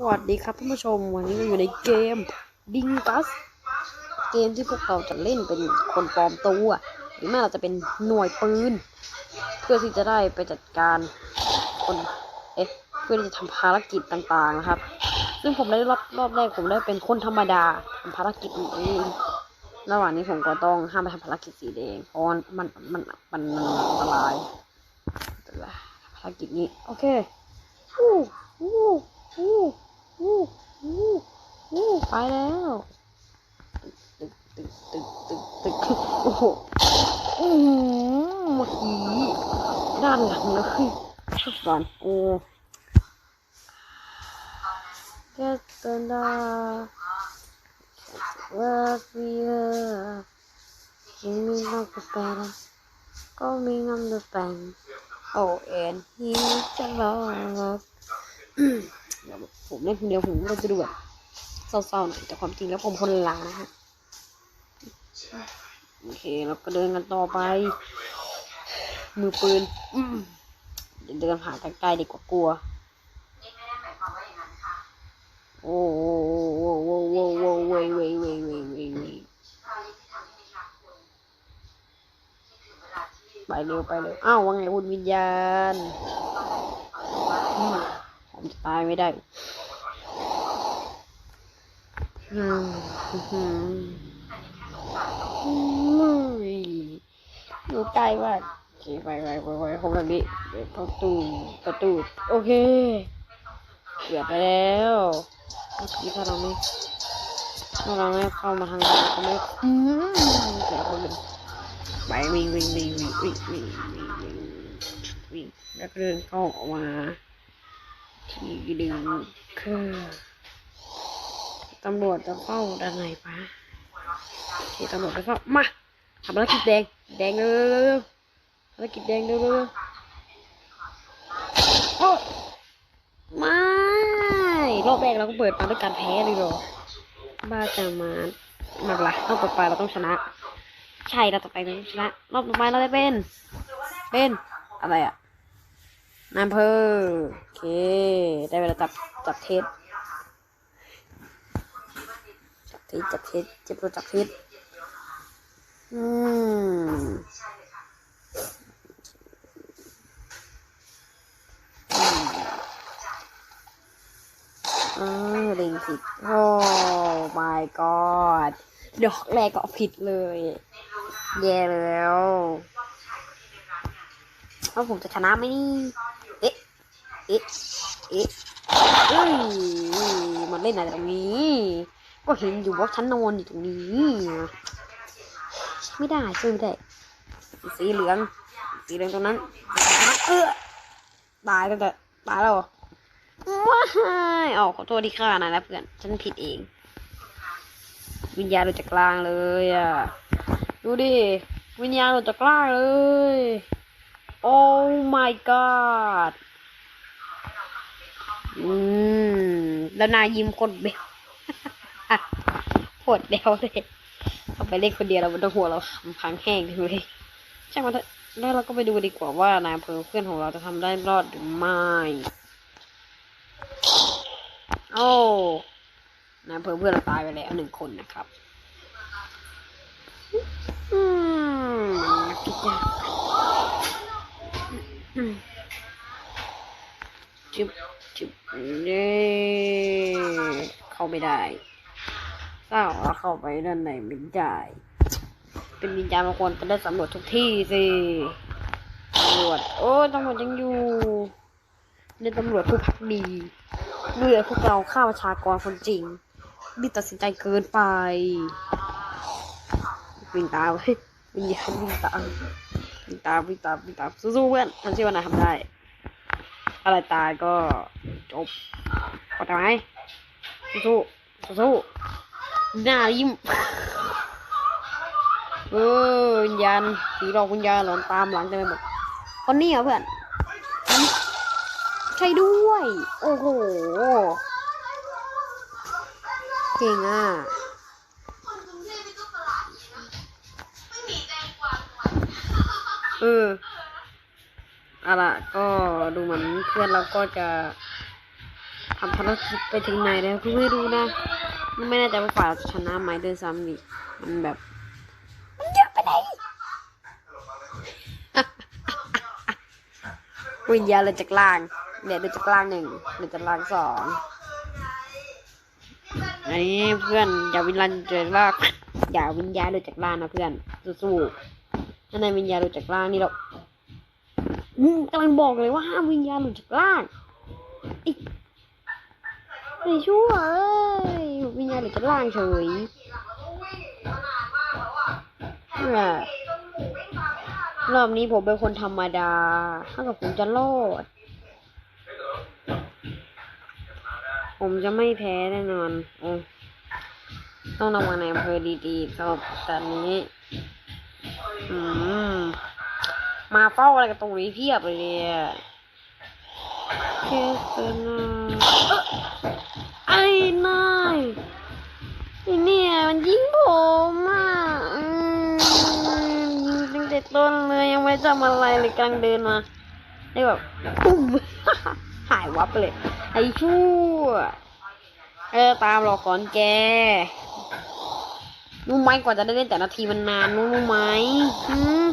สวัสดีครับท่านผู้ชมวันนี้เราอยู่ในเกมบิงกัส เกมที่พวกเราจะเล่นเป็นคนปลอมตัวหรือไม่เราจะเป็นหน่วยปืน เพื่อที่จะได้ไปจัดการคนเอ๊ะเพื่อที่จะทำภารกิจต่างๆนะครับ ซึ่งผมได้รอบรอบแรกผมได้เป็นคนธรรมดาทำภารกิจนี้เองระหว่างนี้ผมก็ต้องห้ามไปทำภารกิจสีแดงเพราะมันมันมันมันมันอันตรายภารกิจนี้โอเคอู้อู้อู้ วู้วู้วู้ไปแล้วตึกตึกตึกตึกตึกโอ้โหอืมเมื่อกี้ด้านหลังนะคือทุกตอนโอ้แกตันดาว่าพี่เออกินมีน้ำกาแฟก็มีน้ำกาแฟโอ้เอ็นฮิวจะรอรับ ผมเล่นคนเดียวผมก็จะดูแบบเศร้าๆหน่อยแต่ความจริงแล้วผมคนหลังนะฮะโอเคเราก็เดินกันต่อไป มือปืนเดินผ่านใกล้ๆดีกว่ากลัวโอ้โหโอ้โหโอ้โหโอ้โหเว้ยเว้ยเว้ยเว้ยเว้ยไปเร็วไปเร็วอ้าวว่าไงคุณวิญญาณ ผมจะตายไม่ได้อืมอืมอืมอยู่ใกล้มาโอเคไปไปไปไปผมแบบนี้เดี๋ยวประตูประตู โอเคเกือบไปแล้วเมื่อกี้ถ้าเราไม่ถ้าเราไม่เข้ามาทางนี้ก็ไม่อืมเดี๋ยวคนหนึ่งไปวิ่งวิ่งวิ่งวิ่งวิ่งวิ่งวิ่งวิ่งวิ่งแล้วก็เดินเข้าออกมา ที่ดึงคือตำรวจจะเข้าด้านไหนปะที่ตำรวจไปเข้ามาทำภารกิจแดง แดงเร็วเร็วเร็วภารกิจแดงเร็วเร็วโอ้ไม่รอบแรกเราก็เปิดมาด้วยการแพ้เลยหรอบ้าจะมามาละรอบต่อไปเราต้องชนะ ใช่เราต่อไปเราต้องชนะ รอบต่อไปเราได้เป็น เป็นอะไรอะ นายอำเภอโอเค ได้เวลาจับจับเท็จจับเท็จจับเท็จจับตัวจับเท็จอืมเออเล็งผิด โอ้ my god ดอกแรกก็ผิดเลย แย่แล้วแล้วผมจะชนะไหมนี่ เอ๊ะ เอ๊ะเอ้ยมันเล่นอะไรตรงนี้ ก็เห็นอยู่ว่าฉันนอนอยู่ตรงนี้ ไม่ได้ช่วยไม่ได้ สีเหลือง สีเหลืองตรงนั้น เออตายตั้งแต่ตายแล้วว้ายออกขอโทษที่ฆ่านายนะเพื่อน ฉันผิดเอง วิญญาณหลุดจากกลางเลยอะ ดูดิ วิญญาณหลุดจากกลางเลย โอ้ my god อืม แล้วนายยิ้มคนเบลโหดเดวเลยเอาไปเล่นคนเดียวเราต้องหัวเราพังแห้งเลยใช่างมันเถอะแล้วเราก็ไปดูดีกว่าว่านายอำเภอเพื่อนของเราจะทำได้รอดหรือไม่โอ้นายอำเภอเพื่อนเราตายไปแล้วหนึ่งคนนะครับ อืมคิดยากอืมจุบจุบ เน่เข้าไม่ได้เศร้าว่าเข้าไปด้านในไม่ได้ เป็นวิญญาณบางคนจะได้สำรวจทุกที่สิตำรวจโอ้ตำรวจยังอยู่เป็นตำรวจผู้พักดีเลือพวกเราฆ่าประชากรคนจริงนี่ตัดสินใจเกินไปวิ่งตามเฮ้ยวิญญาวิ่งตามวิ่งตามวิ่งตามวิ่งตามสู้ๆเพื่อนฉันเชื่อว่านายทำได้ อะไรตายก็จบเข้าใจไหมสู้ๆสู้ๆหน้ายิ้มเออวิญญาณผีหลอกวิญญาณหลอนตามหลังเต็มไปหมดคนนี้เหรอเพื่อนใช่ด้วย โอ้โหเก่งอะเออเอาล่ะก็ดูเหมือนเพื่อนเราก็จะทำภารกิจไปถึงไหนแล้วคุณไม่รู้นะไม่แน่ใจว่าฝ่ายเราจะชนะไหมด้วยซ้ำนี่มันแบบมันเยอะไปไหนวิญญาณเลยจากล่างเนี่ยดูจากล่างหนึ่งดูจากล่างสองอันนี้เพื่อนอย่าวิญญาณจากล่างอย่าวิญญาณเลยจากล่างนะเพื่อนสู้ๆถ้าในวิญญาณหลุดจากล่างนี่เราอืม กำลังบอกเลยว่าห้ามวิญญาณหลุดจากล่างไอ้ไอ้ชั่วเอ้ยวิญญาณหลุดจากล่างเฉยรอบนี้ผมเป็นคนธรรมดา ถ้ากับผมจะรอด ผมจะไม่แพ้แน่นอนอต้องระวังในอำเภอดีๆสำหรับตอนนี้ อืม มาเฝ้าอะไรกันตรงนี้เพียบเลยเนี่ยแค่เกินหน่อยเอ้อไอ้นายอ้เนี่ยมันยิงผมอะยิงตั้งแต่ต้นเลยยังไม่ทำอะไรเลยกลังเดินมาได้แบบปุ้มหายวับไปเลย ไอ้ชั่ว เออตามหลอกก่อนแกรู้ไหมกว่าจะได้เล่นแต่นาทีมันนานรู้ไหมอืม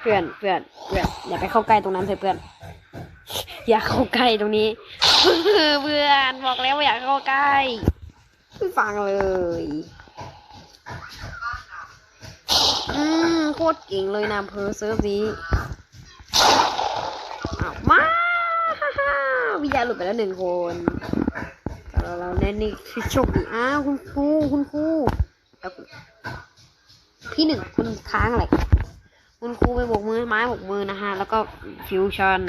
เพื่อนเพื่อนเพื่อนอย่าไปเข้าใกล้ตรงนั้นเถอะเพื่อน อย่าเข้าใกล้ตรงนี้เพื่อนบอกแล้วว่าอย่าเข้าใกล้ไม่ฟังเลยอืมโคตรเก่งเลยนะเพอเซิร์ฟนี้อ้าวมาวิญญาณหลุดไปแล้วหนึ่งคนเราเราแน่นี่คือโชคดีอ้าวคุณครูคุณครูแล้ว พี่หนึ่งคุณค้างอะไรคุณครูไปบกมือไม้บกมือนะฮะ แล้วก็ฟิวชั่น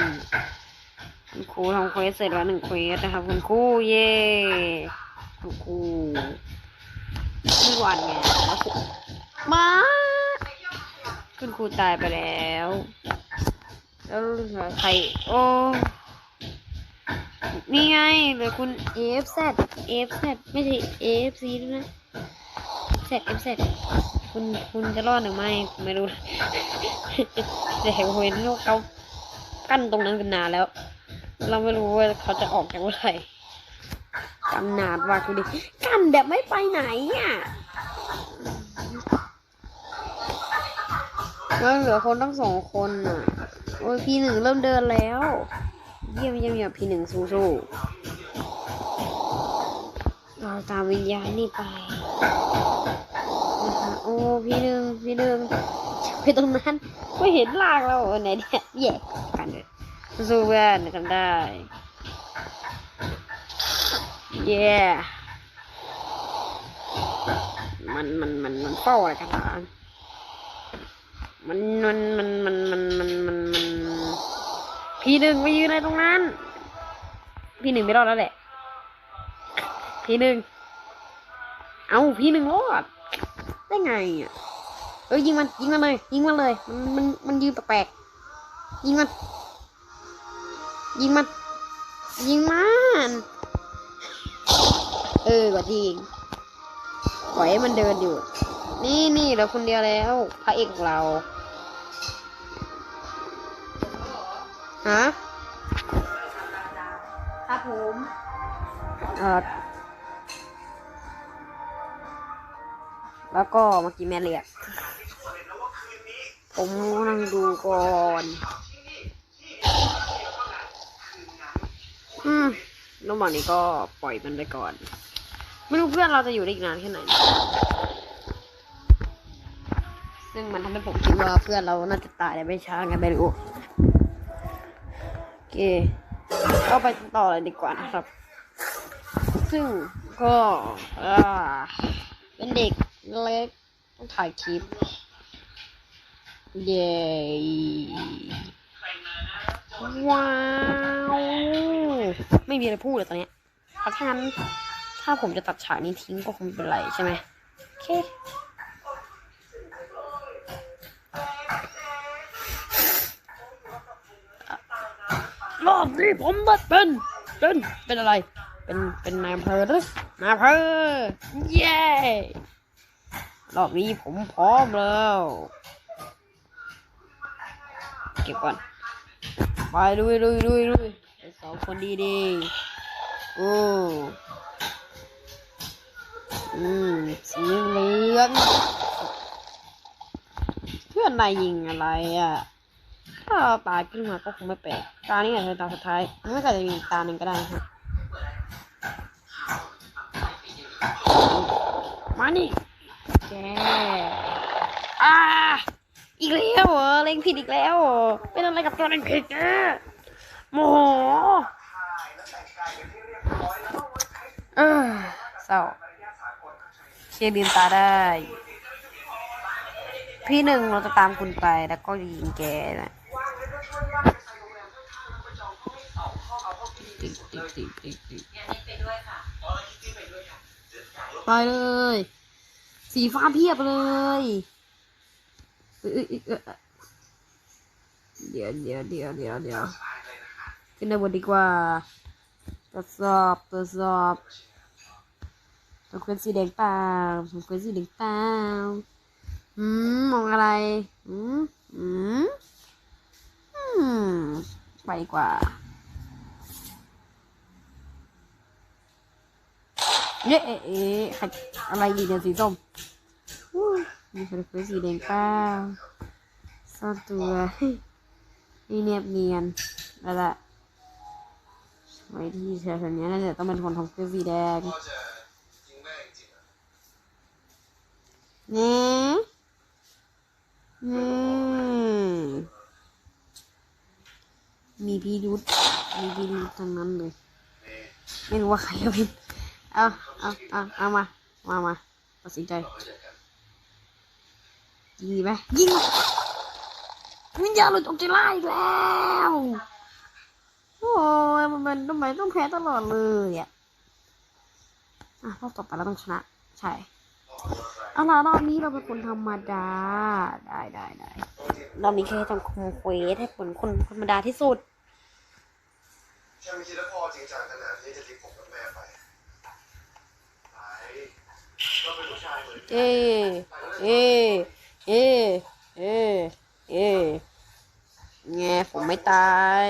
คุณครูทำเควสเสร็จแล้วหนึ่งเควสนะครับคุณครูเย่คุณครูไม่หวานไงมาคุณครูตายไปแล้ว แล้วเหลือใครโอ้นี่ไงเหลือคุณ AFZ AFZ ไม่ใช่ AFC ด้วยนะ Z FZ คุณคุณจะรอดหรือไม่ไม่รู้แต่เห็นเห็นว่าเขากั้นตรงนั้นกันนานแล้ว เราไม่รู้ว่าเขาจะออกจากเมื่อไหร่กันนานว่าคุณดิกันแบบไม่ไปไหนอะแล้วเหลือคนตั้งสองคนอะโอ้ยพีหนึ่งเริ่มเดินแล้ว เยี่ยมเยี่ยมเยี่ยมพีหนึ่งสู้สู้เราตามวิญญาณนี่ไป นะคะโอ้พี่หนึ่งพี่หนึ่งไปตรงนั้นไม่เห็นลากเออไหนเนี่ยแย่กันเลยสู้เพื่อนกันได้เย่มันมันมันมันเฝ้าอะไรกันล่ะมันมันมันมันมันมันมันมันพี่หนึ่งไปยืนอะไรตรงนั้น พี่หนึ่งไม่รอดแล้วแหละ พี่หนึ่งเอาพี่หนึ่งรอด ได้ไงอะเอ้ยยิงมันยิงมันเลย ยิงมันเลย มันมันมันยืนแปลกๆยิงมัน ยิงมัน ยิงมันเออกว่าจริงปล่อยให้มันเดินอยู่ นี่นี่เหลือคนเดียวแล้วพระเอกของเราฮะครับผมเออ แล้วก็เมื่อกี้แม่เรียกผมนั่งดูก่อนอืมระหว่างนี้ก็ปล่อยมันไปก่อน ไม่รู้เพื่อนเราจะอยู่ได้อีกนานแค่ไหน ซึ่งมันทำให้ผมคิดว่าเพื่อนเราน่าจะตายในไม่ช้าไงไม่รู้โอเคก็ไปต่อเลยดีกว่านะครับ ซึ่งก็อ่าเป็นเด็ก เล็กต้องถ่ายคลิป เย้ว้าว ไม่มีอะไรพูดเลยตอนเนี้ยเพราะฉะนั้นถ้าผมจะตัดฉากนี้ทิ้งก็คงไม่เป็นไรใช่ไหมโอเครอบนี้ผมได้เป็นเป็นเป็นอะไร เป็นเป็นนายอำเภอหรือนายอำเภอเย้ รอบนี้ผมพร้อมแล้ว เก็บก่อน ไปลุยลุยลุยลุยสองคนดีดีโอ้อืมสีเหลืองเพื่อนนายยิงอะไรอะ ถ้าเราตายขึ้นมาก็คงไม่แปลกตานี้อาจจะเป็นตาสุดท้ายไม่ก็จะมีตาหนึ่งก็ได้ครับมานี่ แกอ่าอีกแล้วเหรอเล็งผิดอีกแล้วเหรอเป็นอะไรกับตัวเล็งผิดเนี่ยโมโหเออเศร้าเคลียร์ลืมตาได้ พี่หนึ่งเราจะตามคุณไปแล้วก็ยิงแกนะติ๊กติ๊กติ๊กติ๊กไปเลย สีฟ้าเพียบเลยเดี๋ยวเดี๋ยวเดี๋ยวเดี๋ยวเดี๋ยวขึ้นในบนดีกว่าตรวจสอบตรวจสอบสมควรสีแดงเปล่าสมควรสีแดงเปล่าอืมมองอะไรอืมอืมอืมไปดีกว่า เย้เอ๊ะเอ๊ะอะไรดีเนี่ยสีส้มอู้มีคนคุยสีแดงเปล่าซ่อนตัวนี่เนียบเนียนแล้วละไว้ที่แถวๆนี้น่าจะต้องเป็นคนทำเสื้อสีแดงนี่นี่มีพิรุษมีพิรุษทั้งนั้นเลย ไม่รู้ว่าใครจะเป็น เอาเอาเอาเอามา มามาตัดสินใจ ยิงดีไหมยิงวิญญาณหลุดออกจากร่าอีกแล้ว โอ้ยมันเป็นทำไมต้องแพ้ตลอดเลยอะอะรอบต่อไปเราต้องชนะ ใช่เอาล่ะรอบนี้เราเป็นคนธรรมดา ได้ได้ได้รอบนี้แค่ทำคอมเควสให้ผลคนธรรมดาที่สุดแค่ไม่คิดว่าพ่อจริงจังขนาด เอ เอ เอ เอ เอ แงผมไม่ตาย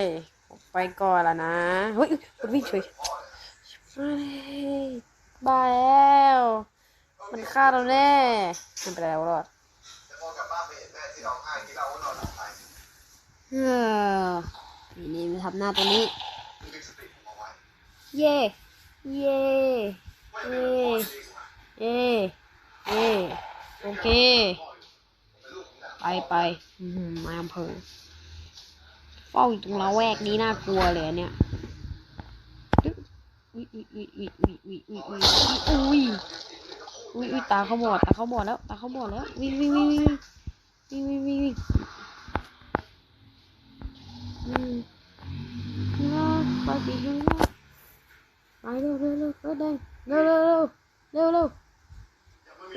ผมไปก่อนละนะ เฮ้ยมันวิ่งเฉยบ้าแล้ว มันฆ่าเราแน่มันไปแล้วรอดเฮ้อนี่มันทำหน้าตัวนี้ เย่ เย่ เย่ เย่ เย่โอเคผมเป็นลูกของหลานไปไปมาอำเภอเฝ้าอยู่ตรงละแวกนี้น่ากลัวเลยเนี่ยอุ้ยอุ้ยอุ้ยอุ้ยอุ้ยอุ้ยอุ้ยอุ้ยอุ้ยอุ้ยอุ้ยตาเขาบอดตาเขาบอดแล้วตาเขาบอดแล้ววิ่งวิ่งวิ่งวิ่งวิ่งวิ่งวิ่งวิ่งอืมนะไปสีชมพูไปเร็วเร็วเร็วเร็วแดงเร็วเร็วเร็ว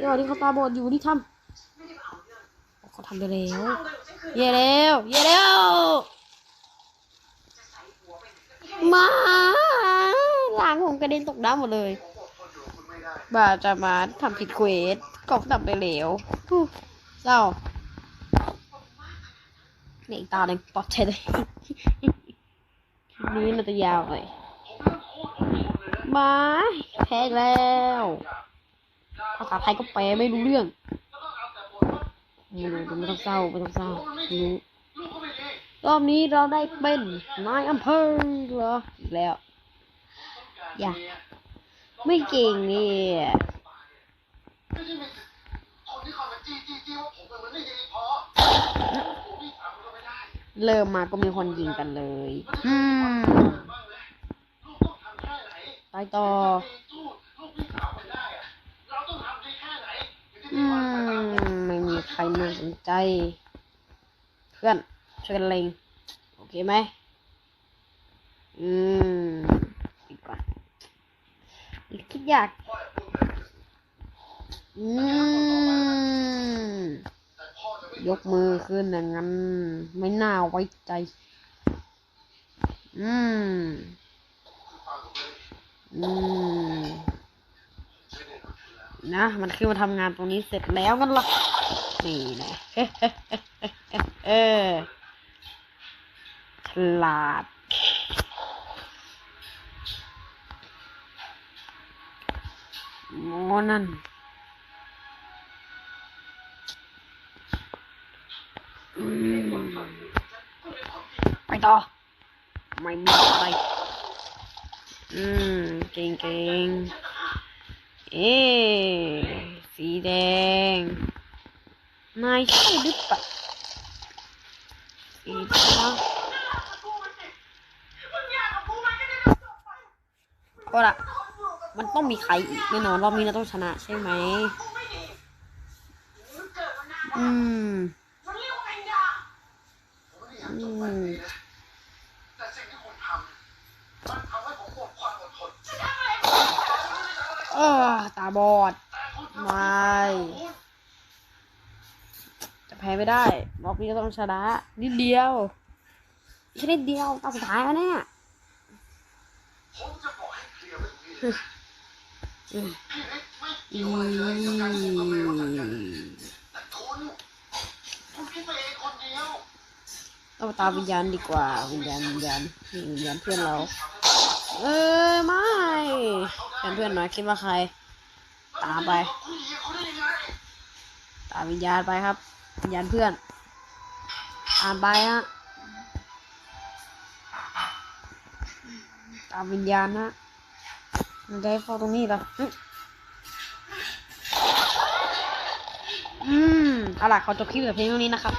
เร็วเร็วเดี๋ยวที่เขาตาบอดอยู่นี่ทำเขาทำไปแล้ว เย่แล้วเย่แล้วมาล้างผมกระเด็นตกน้ำหมดเลยบาจะมาทำผิดเควสก็ทำไปแล้วเศร้าเนี่ยอีกตาหนึ่งปอดภัยเลยนี้น่าจะยาวเลยมาแพ้แล้วาใครก็แปลไม่รู้เรื่องไม่รู้ไม่ต้องเศร้าไม่ต้องเศร้ารู้รอบนี้เราได้เป็นนายอำเภอเหรอแล้ว อย่า ไม่เก่งนี่เริ่มมาก็มีคนยิงกันเลย อืมไปต่อ ไม่มีใครมาสนใจ เพื่อนช่วยกันเลงโอเคไหมอืมปิดก่อนคิดอยากอืมยกมือขึ้นอย่างนั้น ไม่น่าไว้ใจ อืม อืม นะ มันขึ้นมาทำงานตรงนี้เสร็จแล้วกันหรอนี่นะเออฉลาดโอนั่นไปต่อ ไม่มีไป อืม เก่งเก่ง เอสีแดง นายใช่หรือเปล่าสีฟ้าก็ละมันต้องมีใครอีกแน่นอนรอบนี้เราต้องชนะใช่ไหม อืม อืม แต่สิ่งที่คุณทำมันทำให้ผมหมดความอดทน เออ ตา บอด ไม่ จะแพ้ไม่ได้รอบนี้ก็ต้องชนะ นิดเดียวแค่นิดเดียวตาสุดท้ายแล้วเนี่ยผมจะบอกให้เคลียร์ไว้ตรงนี้เลยอืมพี่ฤทธิ์ไม่อืเกี่ยวอะไรเลยกับการส่งกาแฟมาจากกันมแต่คุณคุณคิดไปเองคนเดียวเอาตามวิญญาณดีกว่าวิญญาณวิญญาณนี่วิญญาณเพื่อนเรา เออไม่เพื่อนเพื่อนหน่อยคิดว่าใคร ตามไป ตามวิญญาณไปครับ วิญญาณเพื่อน ตามไปฮะ ตามวิญญาณนะมันได้เฝ้าตรงนี้เหรออืมอืมเอาล่ะขอจบคลิปแต่เพียงเท่านี้นะครับ